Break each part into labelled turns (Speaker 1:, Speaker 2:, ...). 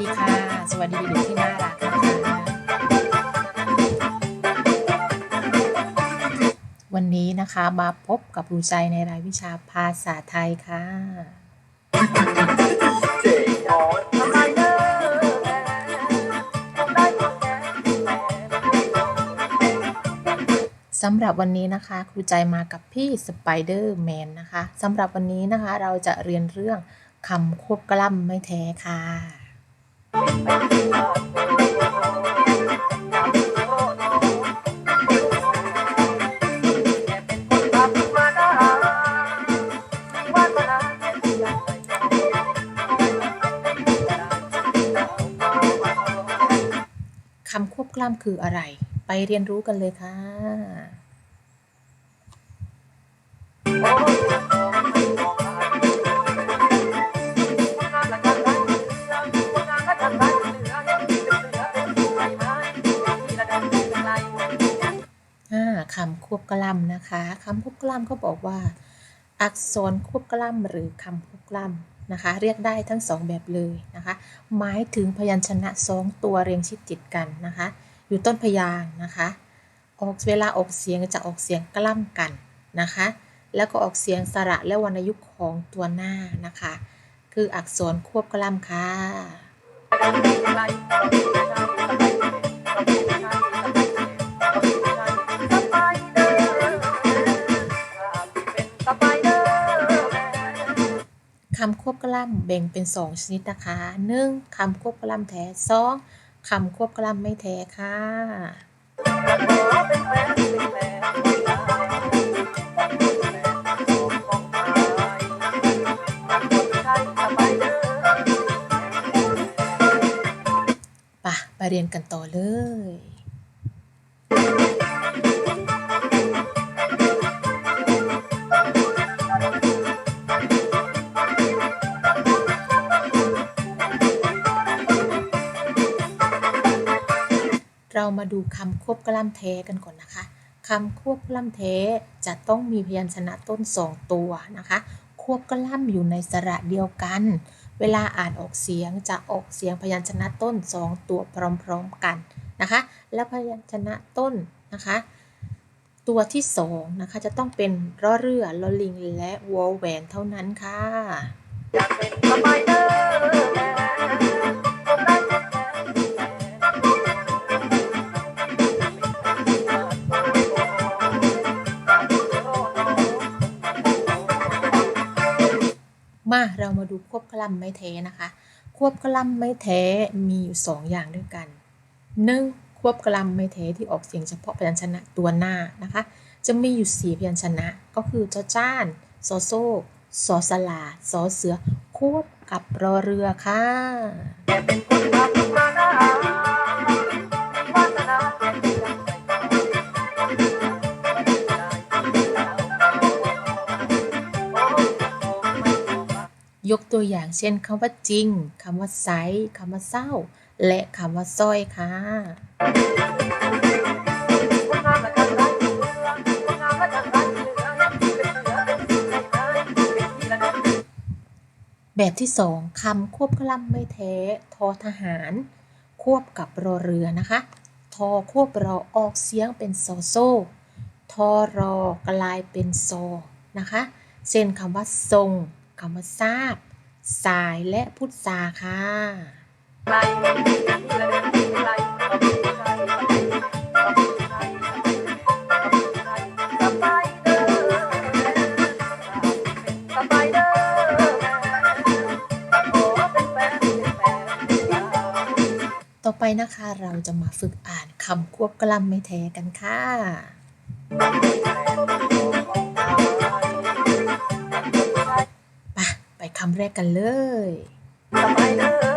Speaker 1: ดีค่ะ สวัสดีเด็กที่น่ารักนะคะวันนี้นะคะมาพบกับครูใจในรายวิชาภาษาไทยค่ะสำหรับวันนี้นะคะครูใจมากับพี่สไปเดอร์แมนนะคะสำหรับวันนี้นะคะเราจะเรียนเรื่องคำควบกล้ำไม่แท้ค่ะ คำควบกล้ำคืออะไร ไปเรียนรู้กันเลยค่ะ คำควบกล้ำนะคะคำควบกล้ำก็บอกว่า อักษรควบกล้ำหรือคำควบกล้ำนะคะ เรียกได้ทั้งสองแบบเลยนะคะ หมายถึงพยัญชนะสองตัวเรียงชิดติดกันนะคะ อยู่ต้นพยางนะคะ ออกเวลาออกเสียงจะออกเสียงกล้ำกันนะคะ แล้วก็ออกเสียงสระและวรรณยุกต์ของตัวหน้านะคะ คืออักษรควบกล้ำค่ะ คำควบกล้ำแบ่งเป็น 2 ชนิดนะคะ 1. คำควบกล้ำแท้ 2. คำควบกล้ำไม่แท้ค่ะปะไปเรียนกันต่อเลย มาดูคำควบกล้ำแท้กันก่อนนะคะคำควบกล้ำแท้จะต้องมีพยัญชนะต้นสองตัวนะคะ ควบกล้ำอยู่ในสระเดียวกัน เวลาอ่านออกเสียงจะออกเสียงพยัญชนะต้นสองตัวพร้อมๆกันนะคะ และพยัญชนะต้นนะคะ ตัวที่สองนะคะจะต้องเป็นรอเรือลอลิงและวอลแหวนเท่านั้นค่ะ
Speaker 2: อยากเป็นสไปเดอร์ มา
Speaker 1: เรามาดูควบกล้ำไม่แท้นะคะ ควบกล้ำไม่แท้มีอยู่สองอย่างด้วยกันหนึ่งควบกล้ำไม่แท้ที่ออกเสียงเฉพาะพยัญชนะตัวหน้านะคะ จะมีอยู่สี่พยัญชนะก็คือจอจ้านซอโซสอสลาสอเสือควบกับรอเรือค่ะ
Speaker 2: ย
Speaker 1: กตัวอย่างเช่นคำว่าจริงคำว่าไซคำว่าเศร้า และคำว่าสร้อยค่ะ
Speaker 2: และกันไรเรือคนงามและกันไรเรือเป็นเสือเป็นสิ่งใดเป็นที่ละนั้น
Speaker 1: แบบที่สองคำควบกล้ำไม่แท้ ทอทหาร ควบกับรอเรือนะคะ ทอควบรอออกเสียงเป็นโซโซ ทอรอกลายเป็นโซนะคะ เช่นคำว่าทรง คำว่าทราบ สายและพุทธาค่ะต่อไปนะคะเราจะมาฝึกอ่านคำควบกล้ำไม่แท้กันค่ะ คำแรกกันเลย
Speaker 2: สไปเดอร์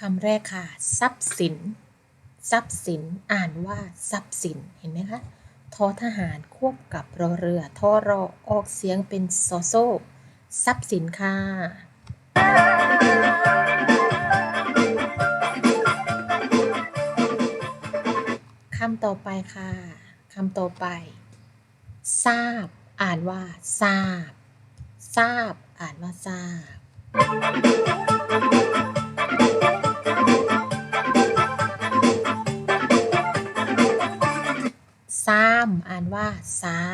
Speaker 1: คำแรกค่ะ ทรัพย์สิน ทรัพย์สิน อ่านว่าทรัพย์สิน เห็นไหมคะทอทหารควบกับรอเรือทอรอออกเสียงเป็นโซโซ ทรัพย์สินค่ะำต่อไปค่ะคำต่อไป ทราบ อ่านว่า ทราบ ทราบ อ่านว่าทราบ ซ้ำอ่านว่าซ้ำ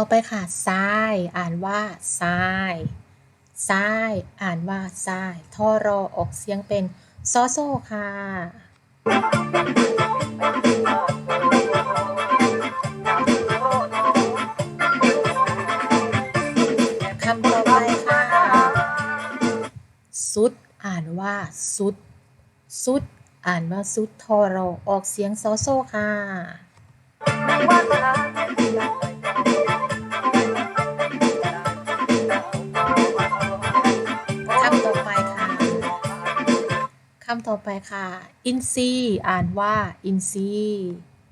Speaker 2: ต่อไป
Speaker 1: ค่ะซ้าย อ่านว่าซ้ายซ้าย อ่านว่าซ้ายทอรอออกเสียงเป็นซอโซค่ะคำต่อไปค่ะ สุด อ่านว่าสุด สุด อ่านว่าสุดทอรอออกเสียงซอโซค่ะ คำต่อไปค่ะ อินซีอ่านว่า อินซี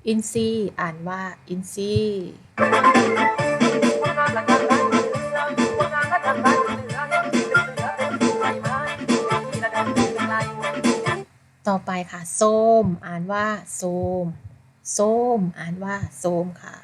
Speaker 1: อินซีอ่านว่า อินซีต่อไปค่ะส้มอ่านว่าส้มส้มอ่านว่าส้มค่ะ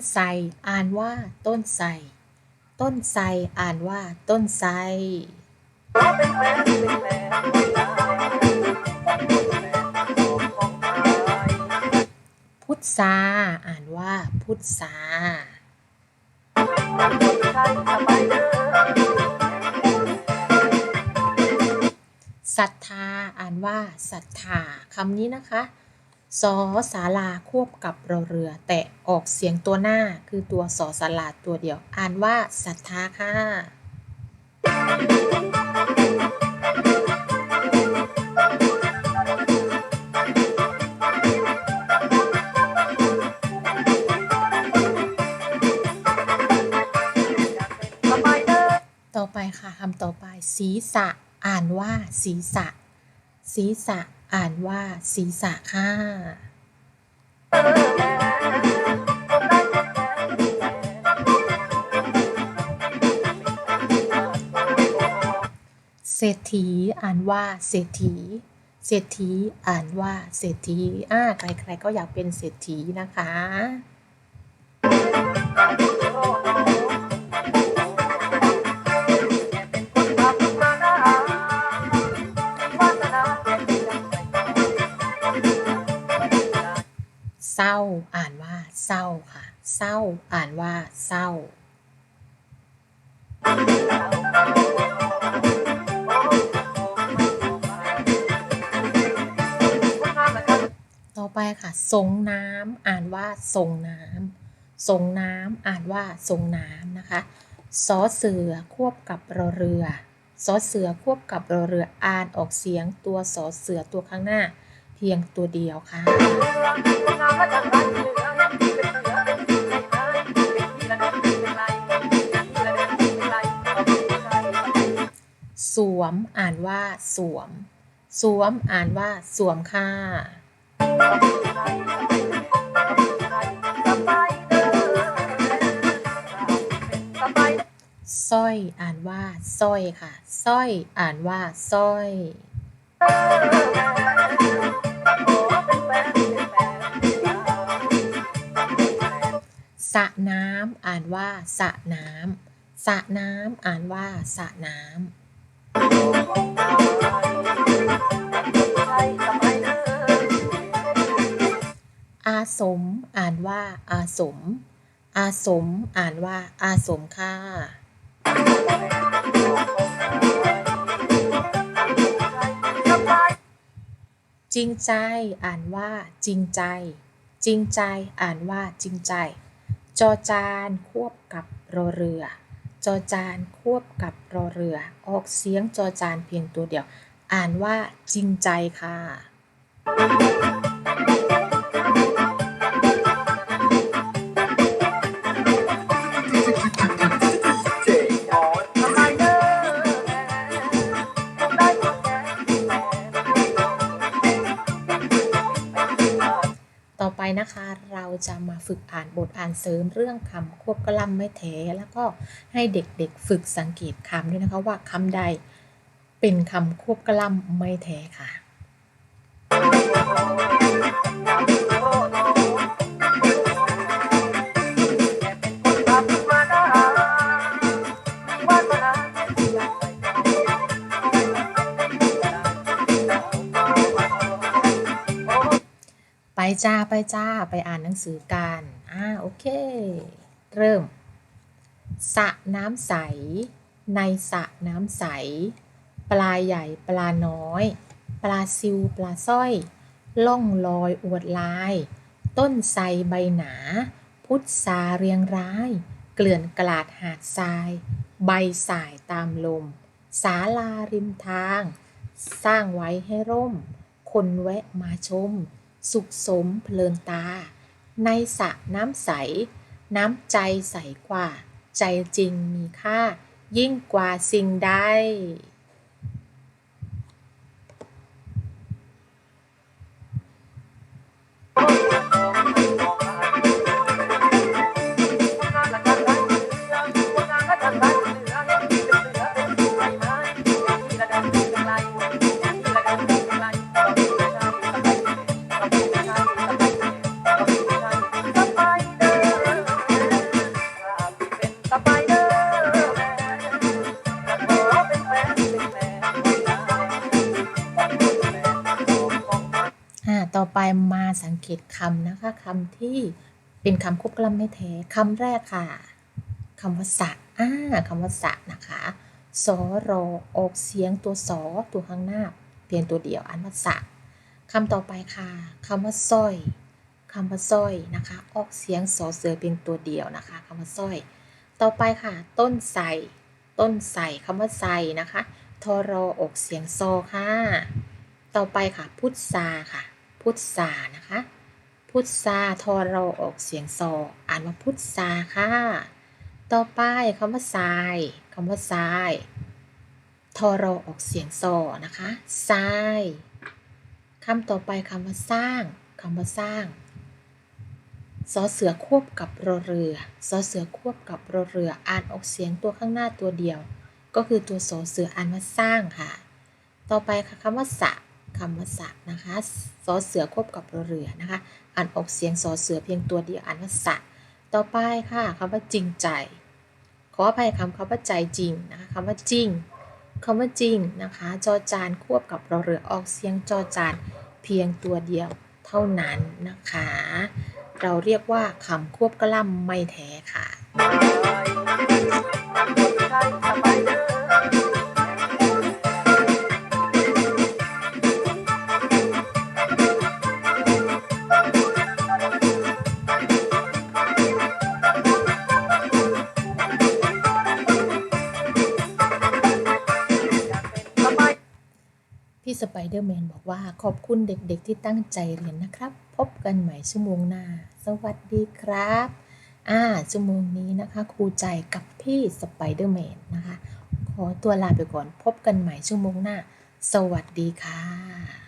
Speaker 1: ไปค่ะต้นไทรอ่านว่า ต้นไทรต้นไทรอ่านว่า ต้นไทรพุทธาอ่านว่า พุทธาศรัทธาอ่านว่าศรัทธาคำนี้นะคะ สอสาลาควบกับรอเรือ แต่ออกเสียงตัวหน้าคือตัวสอสาลาตัวเดียว อ่านว่าศรัทธาค่ะต่อไปค่ะคำต่อไปศีรษะ อ่านว่าศีรษะ ศีรษะ อ่านว่าศีรษะค่ะ เศรษฐีอ่านว่าเศรษฐี เศรษฐีอ่านว่าเศรษฐีอ่าใครๆก็อยากเป็นเศรษฐีนะคะ ศร้า อ่านว่าเศร้าค่ะ เศร้า อ่านว่าเศร้า ต่อไปค่ะทรงน้ำอ่านว่าทรงน้ำทรงน้ำอ่านว่าทรงน้ำนะคะสอเสือควบกับรอเรือสอเสือควบกับรอเรืออ่านออกเสียงตัวสอเสือตัวข้างหน้า พียงตัวเดียวค่ะ สวมอ่านว่าสวม สวมอ่านว่าสวมค่ะสร้อยอ่านว่าสร้อยค่ะสร้อยอ่านว่าสร้อย สระน้ำอ่านว่าสระน้ำสระน้ำอ่านว่าสระน้ำอาสมอ่านว่าอาสม อาสมอ่านว่าอาสมค่ะจริงใจอ่านว่าจริงใจ จริงใจอ่านว่าจริงใจ จอจานควบกับรอเรือ จอจานควบกับรอเรือ ออกเสียงจอจานเพียงตัวเดียว อ่านว่าจริงใจค่ะ
Speaker 2: ไปนะคะ เรา
Speaker 1: จะมาฝึกอ่านบทอ่านเสริมเรื่องคำควบกล้ำไม่แถแล้วก็ให้เด็กๆฝึกสังเกตคำด้วยนะคะว่าคำใดเป็นคำควบกล้ำไม่แถค่ะ จ้าไปจ้าไปอ่านหนังสือกันอ่าโอเค เริ่มสระน้ำใส ในสระน้ำใส ปลาใหญ่ปลาน้อย ปลาซิวปลาสร้อย ล่องลอยอวดลาย ต้นไทรใบหนา พุทธาเรียงร้าย เกลื่อนกลาดหาดทราย ใบสายตามลมศาลาริมทาง สร้างไว้ให้ร่ม คนแวะมาชม สุขสมเพลินตา ในสระน้ำใส น้ำใจใสกว่า ใจจริงมีค่า ยิ่งกว่าสิ่งใด ต่อไปมาสังเกตคำนะคะคำที่เป็นคำควบกล้ำไม่แท้คำแรกค่ะคำว่าสะอ่าคำว่าสะนะคะสอรอออกเสียงตัวสอตัวข้างหน้า เพียงตัวเดียวอ่านว่าสะคำต่อไปค่ะคำว่าสร้อยคำว่าสร้อยนะคะ ออกเสียงสอเสือเพียงตัวเดียวนะคะคำว่าสร้อย ต่อไปค่ะ ต้นไทรต้นไทรคำว่าไทรนะคะทอรอออกเสียงโซค่ะ ต่อไปค่ะ พุทธาค่ะ พุทธานะคะ พุทธาทอเรอออกเสียงซออ่านว่าพุทธาค่ะ ต่อไปคำว่าทรายคำว่าทรายทอเรอออกเสียงซอนะคะทรายคำต่อไปคำว่าสร้างคำว่าสร้างสอเสือควบกับรอเรือสอเสือควบกับรอเรือ อ่านออกเสียงตัวข้างหน้าตัวเดียว ก็คือตัวสอเสืออ่านว่าสร้างค่ะ ต่อไปค่ะคำว่าสะ คำว่าสะนะคะสอเสือควบกับรอเรือนะคะ อ่านออกเสียงสอเสือเพียงตัวเดียวอ่านว่าสะต่อไปค่ะคำว่าจริงใจ ขออภัยคำคำว่าใจจริงนะคะคำว่าจริงคำว่าจริงนะคะจอจานควบกับรอเรือออกเสียงจอจานเพียงตัวเดียวเท่านั้นนะคะ เราเรียกว่าคำควบกล้ำไม่แท้ค่ะ ไปเดอร์แมนบอกว่าขอบคุณเด็กๆที่ตั้งใจเรียนนะครับ พบกันใหม่ชั่วโมงหน้า สวัสดีครับ อ่า ชั่วโมงนี้นะคะครูใจกับพี่สไปเดอร์แมนนะคะ ขอตัวลาไปก่อน พบกันใหม่ชั่วโมงหน้า สวัสดีค่ะ